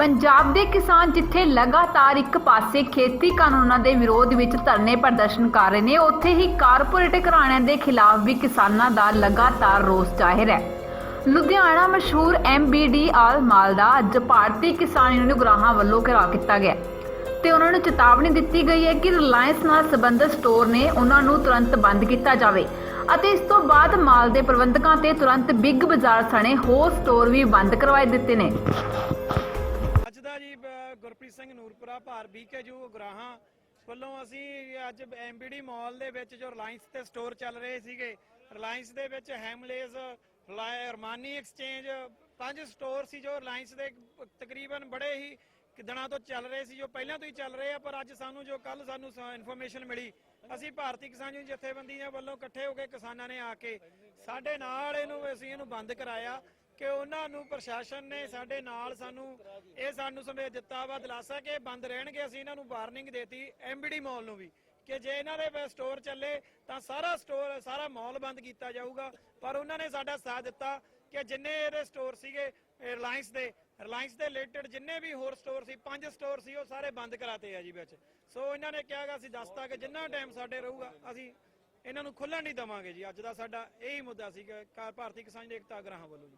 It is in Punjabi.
ਪੰਜਾਬ ਦੇ ਕਿਸਾਨ ਜਿੱਥੇ ਲਗਾਤਾਰ ਇੱਕ ਪਾਸੇ ਖੇਤੀ ਕਾਨੂੰਨਾਂ ਦੇ ਵਿਰੋਧ ਵਿੱਚ ਧਰਨੇ ਪ੍ਰਦਰਸ਼ਨ ਕਰ ਰਹੇ ਨੇ, ਉੱਥੇ ਹੀ ਕਾਰਪੋਰੇਟ ਘਰਾਣਿਆਂ ਦੇ ਖਿਲਾਫ ਵੀ ਕਿਸਾਨਾਂ ਦਾ ਲਗਾਤਾਰ ਰੋਸ ਜ਼ਾਹਿਰ ਹੈ। ਲੁਧਿਆਣਾ ਮਸ਼ਹੂਰ ਐਮਬੀਡੀ ਆਲ ਮਾਲ ਦਾ ਅੱਜ ਭਾਰਤੀ ਕਿਸਾਨ ਯੂਨੀਅਨ ਗੁਰਾਹਾਂ ਵੱਲੋਂ ਘਿਰਾਓ ਕੀਤਾ ਗਿਆ ਤੇ ਉਹਨਾਂ ਨੂੰ ਚੇਤਾਵਨੀ ਦਿੱਤੀ ਗਈ ਹੈ ਕਿ ਰਿਲਾਇੰਸ ਨਾਲ ਸੰਬੰਧਿਤ ਸਟੋਰ ਨੇ ਉਹਨਾਂ ਨੂੰ ਤੁਰੰਤ ਬੰਦ ਕੀਤਾ ਜਾਵੇ ਅਤੇ ਇਸ ਤੋਂ ਬਾਅਦ ਮਾਲ ਦੇ ਪ੍ਰਬੰਧਕਾਂ ਤੇ ਤੁਰੰਤ ਬਿੱਗ ਬਾਜ਼ਾਰ ਸਣੇ ਹੋਰ ਸਟੋਰ ਵੀ ਬੰਦ ਕਰਵਾਏ ਦਿੱਤੇ ਨੇ। ਗੁਰਪ੍ਰੀਤ ਸਿੰਘ ਨੂਰਪੁਰਾ ਭਾਰ ਬੀਕੇਯੂ ਗਰਾਹਾਂ ਵੱਲੋਂ ਅਸੀਂ ਅੱਜ ਐਮਬੀਡੀ ਮਾਲ ਦੇ ਵਿੱਚ ਜੋ ਰਿਲਾਇੰਸ ਤੇ ਸਟੋਰ ਚੱਲ ਰਹੇ ਸੀਗੇ, ਰਿਲਾਇੰਸ ਦੇ ਵਿੱਚ ਹੈਮਲੇਜ਼, ਰਿਲਾਇ- ਐਕਸਚੇਂਜ, ਪੰਜ ਸਟੋਰ ਸੀ ਜੋ ਰਿਲਾਇੰਸ ਦੇ ਤਕਰੀਬਨ ਬੜੇ ਹੀ ਦਿਨਾਂ ਤੋਂ ਚੱਲ ਰਹੇ ਸੀ, ਜੋ ਪਹਿਲਾਂ ਤੋਂ ਹੀ ਚੱਲ ਰਹੇ ਆ, ਪਰ ਅੱਜ ਸਾਨੂੰ ਜੋ ਕੱਲ ਸਾਨੂੰ ਇਨਫੋਰਮੇਸ਼ਨ ਮਿਲੀ, ਅਸੀਂ ਭਾਰਤੀ ਕਿਸਾਨ ਯੂਨੀਅਨ ਜਥੇਬੰਦੀਆਂ ਵੱਲੋਂ ਇਕੱਠੇ ਹੋ ਕੇ ਕਿਸਾਨਾਂ ਨੇ ਆ ਕੇ ਸਾਡੇ ਨਾਲ ਇਹਨੂੰ, ਅਸੀਂ ਇਹਨੂੰ ਬੰਦ ਕਰਾਇਆ। ਕਿ ਉਹਨਾਂ ਨੂੰ ਪ੍ਰਸ਼ਾਸਨ ਨੇ ਸਾਡੇ ਨਾਲ ਸਾਨੂੰ ਇਹ ਸਾਨੂੰ ਸਮੇਤ ਦਿੱਤਾ ਵਾ, ਦਿਲਾਸਾ ਕਿ ਬੰਦ ਰਹਿਣਗੇ, ਅਸੀਂ ਇਹਨਾਂ ਨੂੰ ਵਾਰਨਿੰਗ ਦੇਤੀ ਐਮਬੀਡੀ ਮਾਲ ਨੂੰ ਵੀ, ਕਿ ਜੇ ਇਹਨਾਂ ਦੇ ਸਟੋਰ ਚੱਲੇ ਤਾਂ ਸਾਰਾ ਸਟੋਰ, ਸਾਰਾ ਮਾਲ ਬੰਦ ਕੀਤਾ ਜਾਊਗਾ। ਪਰ ਉਹਨਾਂ ਨੇ ਸਾਡਾ ਸਾਥ ਦਿੱਤਾ ਕਿ ਜਿੰਨੇ ਇਹਦੇ ਸਟੋਰ ਸੀਗੇ, ਰਿਲਾਇੰਸ ਦੇ ਰਿਲਾਇੰਸ ਦੇ ਰਿਲੇਟਡ ਜਿੰਨੇ ਵੀ ਹੋਰ ਸਟੋਰ ਸੀ, ਪੰਜ ਸਟੋਰ ਸੀ, ਉਹ ਸਾਰੇ ਬੰਦ ਕਰਾਤੇ ਆ ਜੀ ਵਿੱਚ। ਸੋ ਇਹਨਾਂ ਨੇ ਕਿਹਾਗਾ ਅਸੀਂ ਦੱਸਤਾ ਕਿ ਜਿੰਨਾ ਟਾਈਮ ਸਾਡੇ ਰਹੂਗਾ, ਅਸੀਂ ਇਹਨਾਂ ਨੂੰ ਖੁੱਲਣ ਨਹੀਂ ਦਵਾਂਗੇ ਜੀ। ਅੱਜ ਦਾ ਸਾਡਾ ਇਹੀ ਮੁੱਦਾ ਸੀ ਕਿ ਭਾਰਤੀ ਕਿਸਾਨ ਏਕਤਾ ਗ੍ਰਾਹਾਂ ਵੱਲੋਂ ਜੀ।